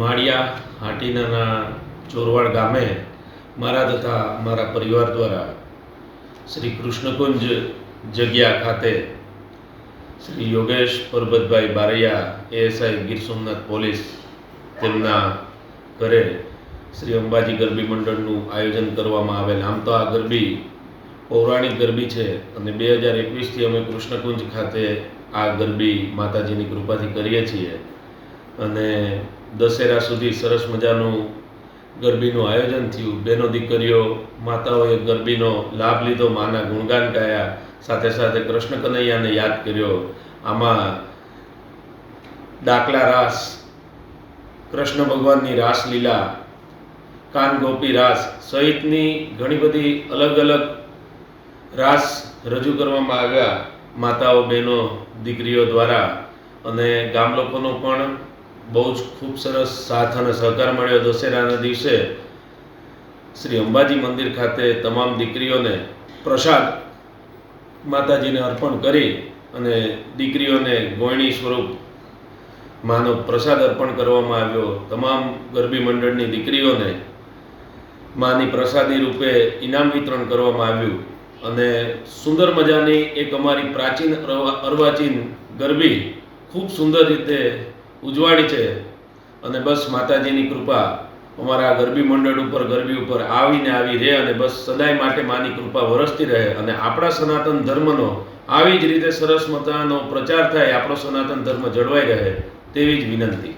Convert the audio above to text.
માળિયા હાટીનાના ચોરવાડ ગામે મારા તથા મારા પરિવાર દ્વારા શ્રી કૃષ્ણકુંજ જગ્યા ખાતે શ્રી યોગેશ પરબતભાઈ બારૈયા, એએસઆઈ ગીર સોમનાથ પોલીસ તેમના ઘરે શ્રી અંબાજી ગરબી મંડળનું આયોજન કરવામાં આવેલ. આમ તો આ ગરબી પૌરાણિક ગરબી છે અને બે હજાર એકવીસથી અમે કૃષ્ણકુંજ ખાતે આ ગરબી માતાજીની કૃપાથી કરીએ છીએ અને દશેરા સુધી સરસ મજાનું ગરબીનું આયોજન થયું. બેનો દીકરીઓ, માતાઓએ ગરબીનો લાભ લીધો. માના ગુણગાન ગાયા. સાથે સાથે કૃષ્ણ કનૈયાને યાદ કર્યો. આમાં ડાકલા રાસ, કૃષ્ણ ભગવાનની રાસલીલા કાન ગોપી રાસ સહિતની ઘણી બધી અલગ અલગ રાસ રજૂ કરવામાં આવ્યા. માતાઓ બહેનો દીકરીઓ દ્વારા અને ગામ લોકોનો પણ બહુ જ ખૂબ સરસ સાથ અને સહકાર મળ્યો દશેરાના દિવસે. શ્રી અંબાજી મંદિર ખાતે તમામ દીકરીઓને પ્રસાદ માતાજીને અર્પણ કરી અને દીકરીઓને ગોયણી સ્વરૂપ માનો પ્રસાદ અર્પણ કરવામાં આવ્યો. તમામ ગરબી મંડળની દીકરીઓને માની પ્રસાદી રૂપે ઇનામ વિતરણ કરવામાં આવ્યું. અને સુંદર મજાની એક અમારી પ્રાચીન અર્વા- અર્વાચીન ગરબી ખૂબ સુંદર રીતે ઉજવાડી છે. અને બસ માતાજીની કૃપા અમારા ગરબી મંડળ ઉપર, ગરબી ઉપર આવીને આવી રહે અને બસ સદાય માટે માની કૃપા વરસતી રહે. અને આપણા સનાતન ધર્મનો આવી જ રીતે સરસ મજાનો પ્રચાર થાય, આપણો સનાતન ધર્મ જળવાઈ રહે તેવી જ વિનંતી.